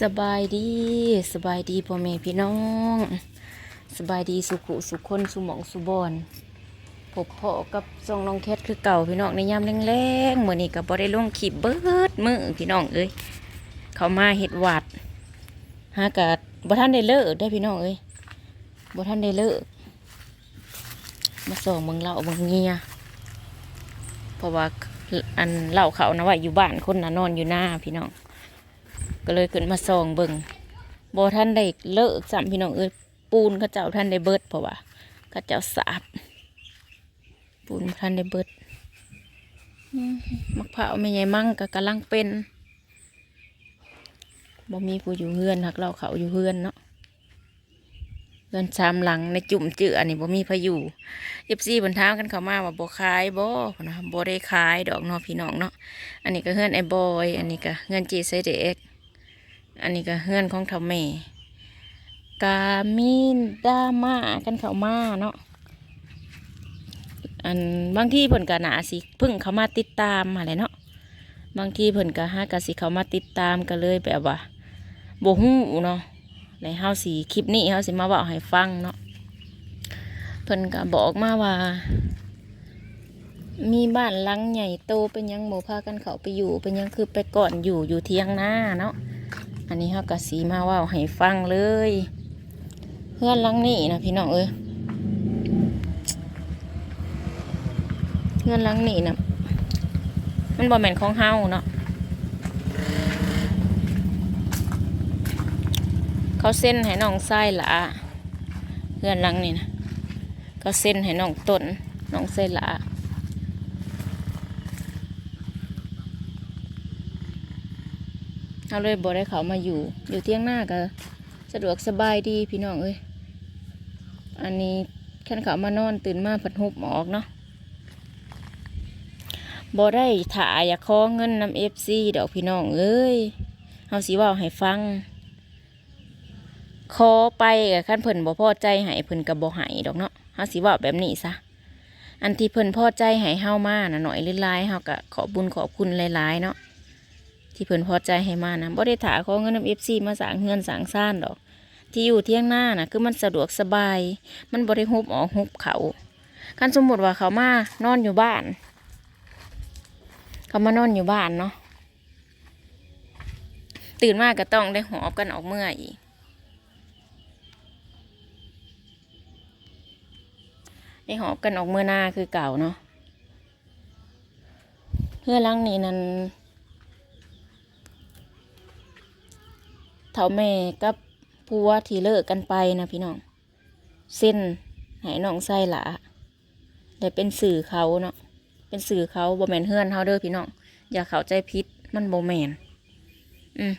สบายดีสบายดีพ่อแม่พี่น้อง สบายดีสุขุสุขคนสุหมองสุบอนพบพ่อกับทรงน้องแคทคือเก่าพี่น้องในยามแรงๆเมื้อนี้ก็บ่ได้ลงขีบเบิดมือพี่น้องเอ้ยเขามาเฮ็ดหวัดหากะบ่ทันได้เลิกได้พี่น้องเอ้ยบ่ทันได้เลิกมาส่งเมืองเล่าเมืองเงียเพราะว่าอันเล่าเขานะว่าอยู่บ้านคนนะนอนอยู่หน้าพี่น้อง ก็เลยขึ้นมาส่องเบิ่งบ่ท่านได้เลิกสามพี่น้องเอ้ยปูนเขาเจ้าท่านได้เบิดเพราะว่าเขาเจ้าสาบปูนท่านได้เบิดมมะพร้าไม่ใหญ่มั่งก็กำลังเป็นบ่มีผู้อยู่เฮือนหักเราเขาอยู่เฮือนเนาะเฮือนชามหลังในจุ่มเจืออันนี้บ่มีพายุเอฟซีบนท้ากันเข้ามาว่าบ่ขายบ่นะบ่ได้ขายดอกนาะพี่น้องเนาะอันนี้ก็เฮือนไอ้บอย อันนี้ก็เฮือนจีไซเด็ก อันนี้ก็เฮือนของเท่าแม่กามีนดามากันเข้ามาเนาะอันบางที่เพิ่นก็น่าสิพิ่งเขามาติดตามอะไรเนาะบางทีเพิ่นก็หากะสิเขามาติดตามก็เลยแบบว่าบ่ฮู้เนาะในเฮาสิคลิปนี้เฮาสิมาเว้าให้ฟังเนาะเพิ่นก็บอกมาว่า มีบ้านหลังใหญ่โตเป็นยังบ่พากันเขาไปอยู่เป็นยังคือไปก่อนอยู่อยู่เทียงหน้าเนาะ อันนี้เขากะสีมาว่าให้ฟังเลย เพื่อนลังนี่นะพี่น้องเอ้ยเพื่อนลังนี่นะมันบ่แมนของเฮาเนาะเขาเส้นให้น้องไส้ละเพื่อนลังนี่นะเขาเส้นให้น้องต้นน้องไส้ละ เอาเลยบ่ได้เขามาอยู่ อยู่เที่ยงหน้าก็สะดวกสบายดีพี่น้องเอ้ยอันนี้ขันเขามานอนตื่นมาผัดหุบหมออกเนาะบ่ได้ถ่ายอยากขอเงินนำเอฟซีดอกพี่น้องเอ้ยเฮาสิว่าให้ฟังขอไปกับขั้นเพิ่นบ่พอใจให้เพิ่นก็บ่ให้ดอกเนาะเฮาสิว่าแบบนี้ซะอันที่เพิ่นพอใจให้เฮามาน่ะหน่อยหรือหลายเฮาก็ขอบุญขอบคุณหลายๆเนาะ ที่เพิ่นพอใจให้มานะบ่ได้ถาขอเงินนำ FC มาสางเฮือนสางซ่านดอก ที่อยู่เที่ยงหน้าน่ะคือมันสะดวกสบาย มันบ่ได้ฮุบออกฮุบเขาคันสมมุติว่าเขามานอนอยู่บ้าน เขามานอนอยู่บ้านเนาะตื่นมากก็ต้องได้หอบกันออกเมื่ออีกได้หอบกันออกเมื่อหน้าคือเก่าเนาะเพื่อลังนี้นั้น เท่าแม่กับผัวที่เลิกกันไปนะพี่น้องเส้นให้น้องไส้หละได้เป็นสื่อเขาเนาะเป็นสื่อเขาบ่แมนเฮือนเฮาเด้อพี่น้องอย่าเข้าใจผิดมันบ่แมนอืม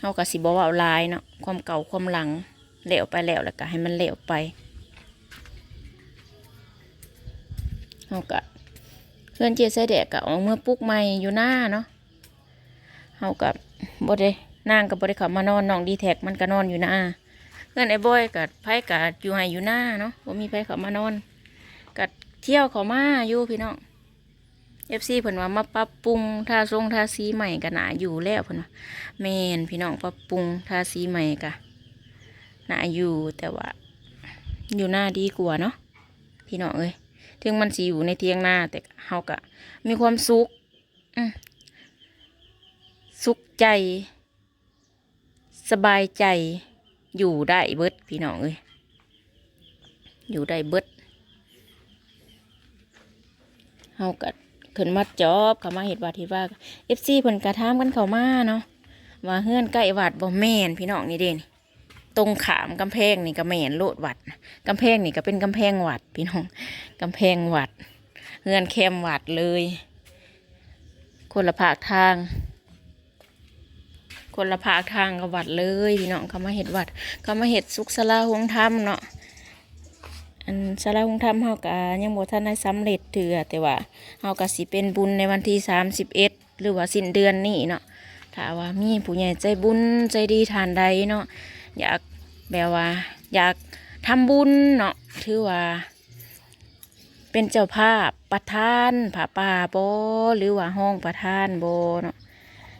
เฮาก็สิบ่เว้าลายเนาะความเก่าความหลังแล้วไปแล้วแล้วก็ให้มันแล้วไปเฮาก็เพื่อนเจี๊ยใส่แดกก็ออกเมื่อปลุกใหม่อยู่หน้าเนาะเฮากับ บ่ได้นางก็บ่ได้เข้ามานอนน้องดีแท็กมันก็นอนอยู่หน้าเพื่อนไอ้บอยกับไผก็อยู่ให้อยู่หน้าเนาะบ่มีไผเข้ามานอนก็เที่ยวเข้ามาอยู่พี่น้อง FC เพิ่นว่ามาปรับปรุงทาทรงทาสีใหม่ก็น่าอยู่แล้วเพิ่นว่าแมนพี่น้องปรับปรุงทาสีใหม่ก็น่าอยู่แต่ว่า อยู่หน้าดีกว่าเนาะพี่น้องเอ้ยถึงมันสิอยู่ในเทียงหน้าแต่เฮาก็มีความสุขอืม ใจ สบายใจอยู่ได้เบิดพี่น้องเอ้ยอยู่ได้เบิดเฮาก็ขึ้นมาจอบเขามาเห็ดวัดเห็ดว่าเอฟซีเพิ่นกระทามกันเข้ามาเนาะว่าเฮือนใกล้วัดบ่แม่นพี่น้องนี่เด่นตรงขามกำแพงนี่ก็แม่นโลดวัดกำแพงนี่ก็เป็นกำแพงวัด พี่น้องกำแพงวัดเงินแคมวัดเลย คนละภาคทาง คนละภาคทางกับวัดเลยพี่น้องเขามาเห็ดวัดเขามาเห็ดสุขสลาหงธรรมเนาะอันสลาหงธรรมเฮากะยังบ่ทันได้สำเร็จเถื่อแต่ว่าเฮากะสิเป็นบุญในวันที่สามสิบเอ็ดหรือว่าสิ้นเดือนนี้เนาะถ้าว่ามีผู้ใหญ่ใจบุญใจดีทานใดเนาะอยากแบบว่า อยากทำบุญเนาะถือว่า เป็นเจ้าภาพประธานผาป่าโบหรือว่าห้องประธานโบเนาะ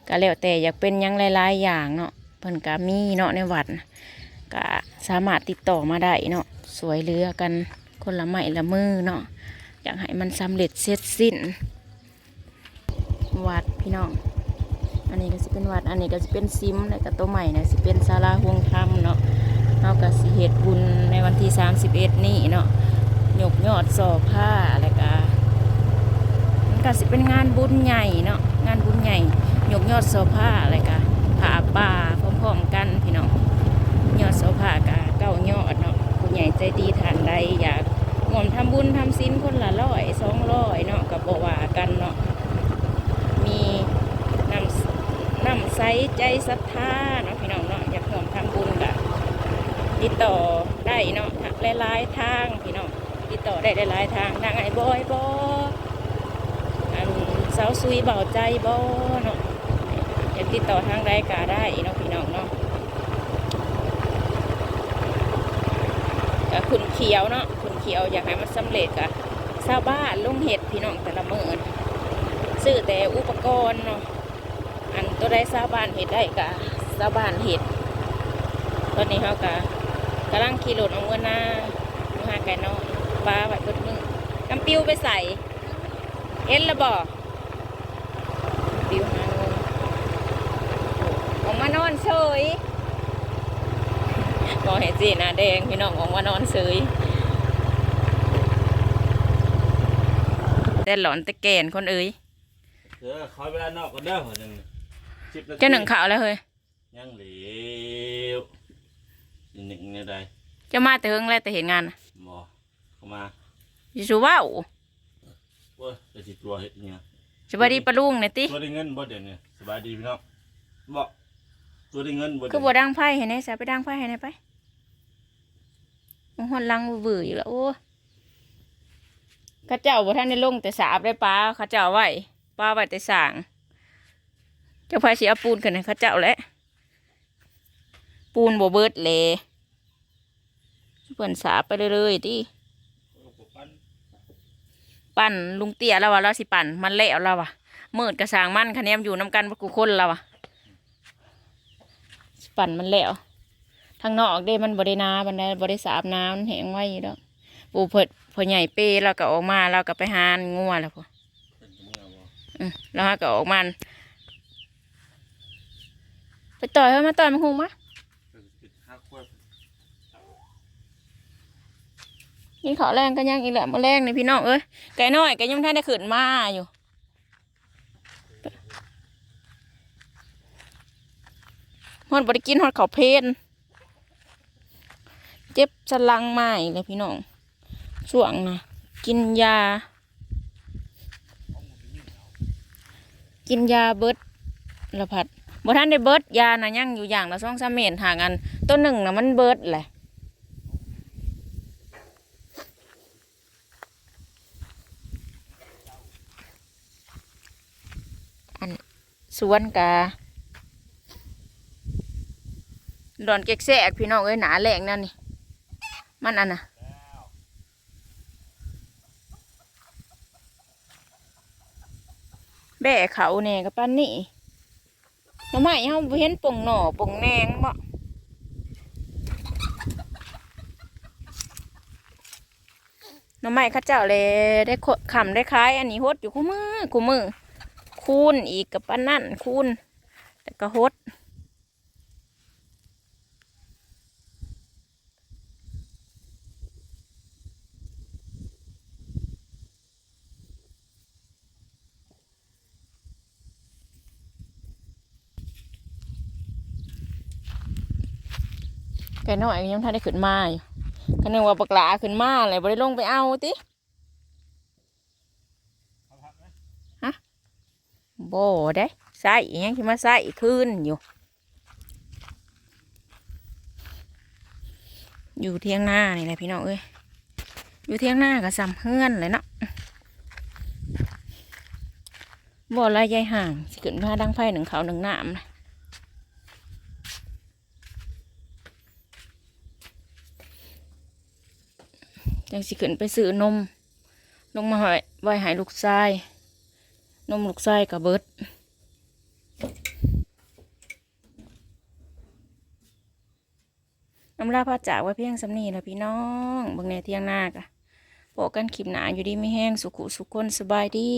ก็แล้วแต่อยากเป็นยังหลายๆอย่างเนาะเพิ่นก็มีเนาะในวัดน่ะก็สามารถติดต่อมาได้เนาะสวยเรือกันคนละไม้ละมือเนาะอยากให้มันสำเร็จเสร็จสิ้น วัดพี่น้อง อันนี้ก็สิเป็นวัด อันนี้ก็สิเป็นซิมแล้วก็ตัวใหม่นะสิเป็นศาลาห่วงธรรมเนาะเฮาก็สิเฮ็ดบุญในวันที่ 31 นี้เนาะยกยอดสอผ้าแล้วก็มันก็สิเป็นงานบุญใหญ่เนาะงานบุญใหญ่ ยกยอดสอผ้าอะไรก็ผ้าป่าพร้อมๆกันพี่น้องยอดสอผ้ากะเก้ายอดเนาะผู้ใหญ่ใจดีทานใดอยากร่วมทำบุญทำศีลคนละร้อยสองร้อยเนาะก็บ่ว่ากันเนาะมีนำนำใสใจศรัทธาเนาะพี่น้องเนาะอยากร่วมทำบุญกะติดต่อได้เนาะหลายๆทางพี่น้องติดต่อได้หลายๆทางทางไอ้บอยบอันสาวซุยเบาใจบอเนาะ ติดต่อทางใดก็ได้เนาะพี่น้องเนาะก็ขุนเขียวเนาะขุนเขียวอยากให้มันสำเร็จกะชาวบ้านลงเห็ดพี่น้องแต่ละมือนซื้อแต่อุปกรณ์เนาะอันตัวได้ชาวบ้านเห็ดได้กะชาวบ้านเห็ดตอนนี้เขากะกำลังขี่รถเอาเงินหน้าอยู่หาไก่น้อยปลาไว้เบิดมือกำปิ้วไปใส่เอ็นละบ่ปิ้วหา ออกมานอนเฉยบอกเห็นสิหน้าแดงพี่น้องออกมานอนเฉยแต่หลอนแต่แก่นคนเอ้ยเด้อคอยเวลานอกกันเด้อหนึ่งสิบนาทีเจ้าหนึ่งข่าวแล้วเฮ้ยยังเหลวอีกหนึ่งเนี่ยใดเจ้ามาแต่เฮิงแล้วแต่เห็นงานน่ะหมอเข้ามาอยู่ชูว่าวโอ้ยจะสิตัวเห็ดเนี่ยสวัสดีปะลุงเนี่ยติตัวได้เงินบ่เดี๋ยวนี้สบายดีพี่น้องบ่ตั วได้เงินบ่คือเดี๋ยวบ่ดังไพ่เห็นไหมสาไปดังไพ่เห็นไหมไปมันหอนลังเบื่ออยู่แล้วโอ้เข้าเจ้าบ่ท่านได้ลงแต่สาบได้ปลาเข้าเจ้าไว้ปลาไว้แต่สางเจ้าพายเสียปูนขึ้นให้เข้าเจ้าแหล้วปูนบ่เบิดเลยเพิ่นสาบไปเรื่อยๆติปั่นลุงเตี้ยแล้วว่าเราสิปั่นมันแล้วแล้วว่ะมืดกระสางมันคะแนนอยู่น้ำกันบ่กูคนแล้วว่ะ ปั่นมันแล้วทางนอกเด้มันบรินาบันไดบริสาบน้ำมันแห้งไว้อยู่แล้วปูเพิดพอใหญ่เป้เราก็ออกมาเราก็ไปหานงัวแล้วพอเป็นจังเมื่อบ่อืมแล้วเราก็ออกมาไปต่อยเขามาต่อยมันคงมะนปิดห้าขวดกินข้าวแรงกันยังอีกแหละมาแรงในพี่น้องเอ้ยไก่น้อยไก่ยังไม่ทันได้ขึ้นมาอยู่ ฮอดบริกินฮอดข้าเพนเจ็บสลังไม้เลยพี่น้องช่วงนะกินยา กินยาเบิดละพัดบ่ท่านได้เบิดยานะยังอยู่อย่างละสองสามเม็ดห่างกันตัวหนึ่งนะมันเบิดแหละอันสวนกา ดอนเก๊กแซกพี่น้องเอ้ยหนาแหลงนั่นนี่มันอันน่ะแบ่เขาแน่กับปั้นนี่หน่อไมเฮาบ่เห็นป่งหน่อป่งแนงบ่น่อไม้ข้าเจ้าเลยได้ขำได้คล้าย อันนี้ฮดอยู่คู่มือคู่มือคูณอีกกับปั้นนั่นคูณแต่ก็ฮด ไก่น้อยยังทันได้ขึ้นมาอยู่ก็นึกว่าปลากลาขึ้นมาเลยบ่ได้ลงไปเอาติฮะบ่ได้ใส่ยังที่มาใส่คืนอยู่ อยู่เที่ยงหน้านี่แหละพี่น้องเอ้ยอยู่เที่ยงหน้าก็ซ้ำเฮื่อนเลยเนาะบ่อละยายห่างสิขึ้นมาดังไฟหนึ่งเขาวหนึ่งน้ำนะ จังสิขึ้นไปซื้อนม ลงมาหอยไว้หายลูกชาย นมลูกชายกับเบิดน้ำราพ่อจากไว้เพียงสำนีแล้วพี่น้องบางในเที่ยงนาค่ะโปกันขีบหนาอยู่ดีไม่แห้งสุขุสุขคนสบายดี